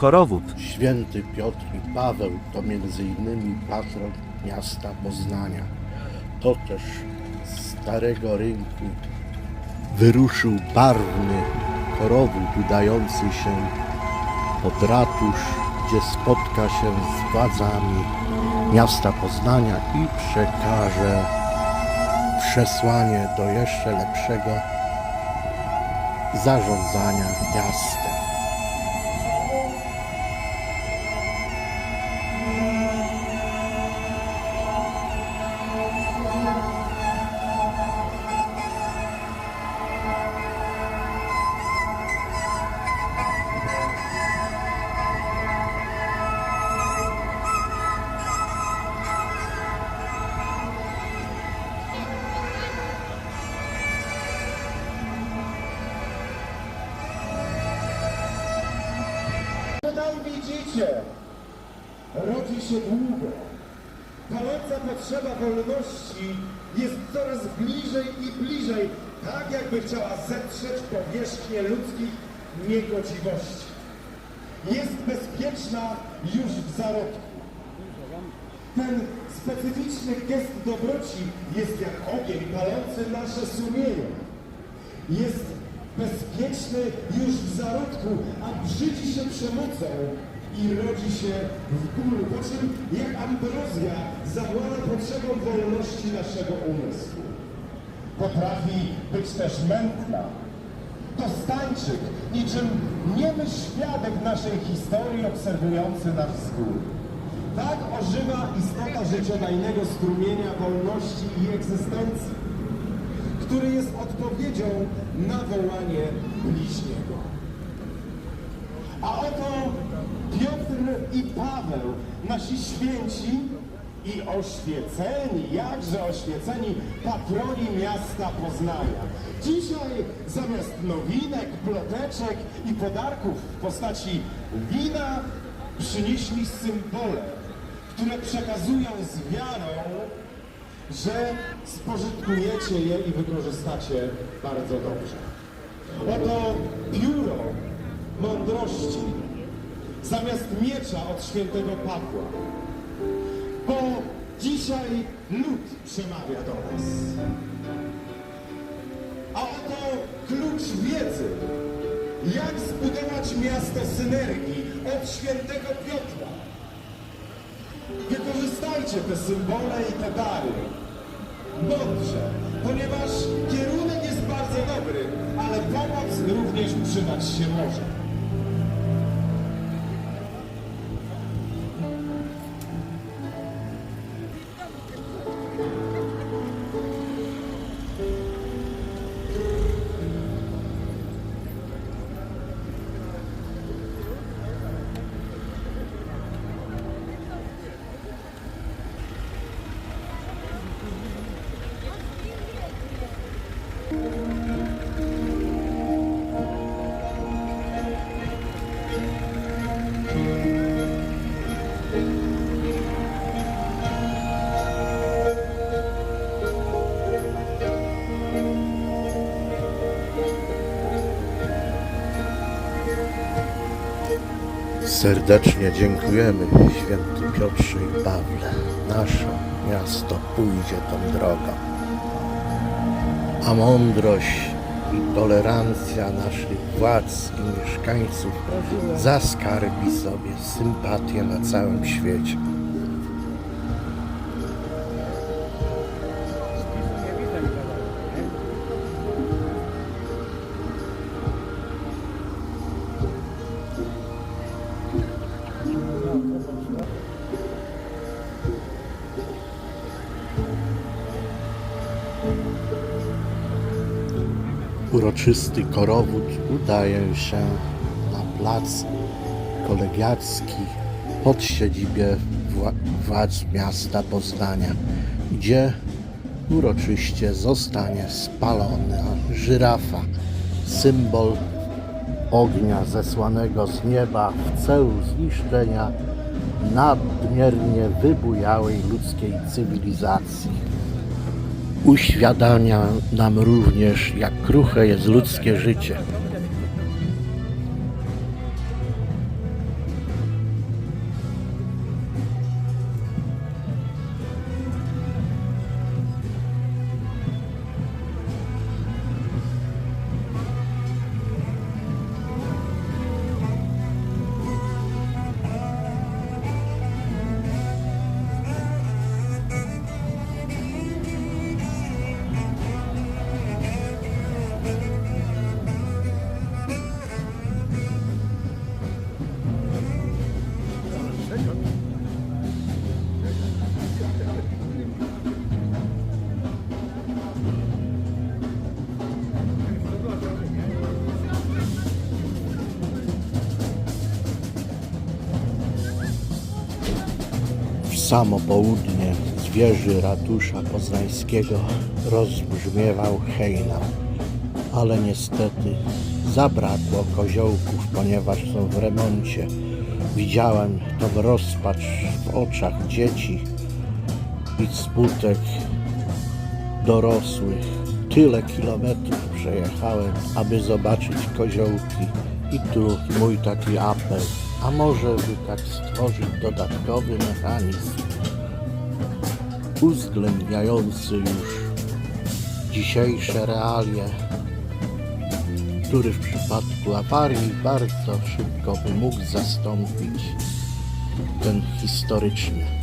Korowód. Święty Piotr i Paweł to między innymi patron miasta Poznania. To też z Starego Rynku wyruszył barwny korowód udający się pod ratusz, gdzie spotka się z władzami miasta Poznania i przekaże przesłanie do jeszcze lepszego zarządzania miastem. Tutaj widzicie, rodzi się długo. Paląca potrzeba wolności jest coraz bliżej i bliżej, tak jakby chciała zetrzeć powierzchnię ludzkich niegodziwości. Jest bezpieczna już w zarodku. Ten specyficzny gest dobroci jest jak ogień palący nasze sumienie. Jest bezpieczny już w zarodku, a brzydzi się przemocą i rodzi się w bólu, po czym jak ambrozja zawłada potrzebą wolności naszego umysłu. Potrafi być też mętna. To stańczyk, niczym niemy świadek naszej historii obserwujący nas z góry. Tak ożywa istota życiodajnego strumienia wolności i egzystencji który jest odpowiedzią na wołanie bliźniego. A oto Piotr i Paweł, nasi święci i oświeceni, jakże oświeceni patroni miasta Poznania. Dzisiaj zamiast nowinek, ploteczek i podarków w postaci wina przynieśli symbole, które przekazują z wiarą że spożytkujecie je i wykorzystacie bardzo dobrze. Oto pióro mądrości zamiast miecza od świętego Pawła. Bo dzisiaj lud przemawia do nas. A oto klucz wiedzy. Jak zbudować miasto synergii od świętego Piotra. Wykorzystajcie te symbole i te dary. Mądrze, ponieważ kierunek jest bardzo dobry, ale pomoc również przydać się może. Serdecznie dziękujemy święty Piotrze i Pawle. Nasze miasto pójdzie tą drogą. A mądrość i tolerancja naszych władz i mieszkańców zaskarbi sobie sympatię na całym świecie. Uroczysty korowód udaje się na plac kolegiacki pod siedzibie wła- władz miasta Poznania, gdzie uroczyście zostanie spalona żyrafa, symbol ognia zesłanego z nieba w celu zniszczenia nadmiernie wybujałej ludzkiej cywilizacji uświadamia nam również, jak kruche jest ludzkie życie. Samo południe z wieży ratusza poznańskiego rozbrzmiewał hejnał. Ale niestety zabrakło koziołków, ponieważ są w remoncie. Widziałem tą rozpacz w oczach dzieci i smutek dorosłych. Tyle kilometrów przejechałem, aby zobaczyć koziołki. I tu mój taki apel. A może by tak stworzyć dodatkowy mechanizm uwzględniający już dzisiejsze realia, który w przypadku awarii bardzo szybko by mógł zastąpić ten historyczny.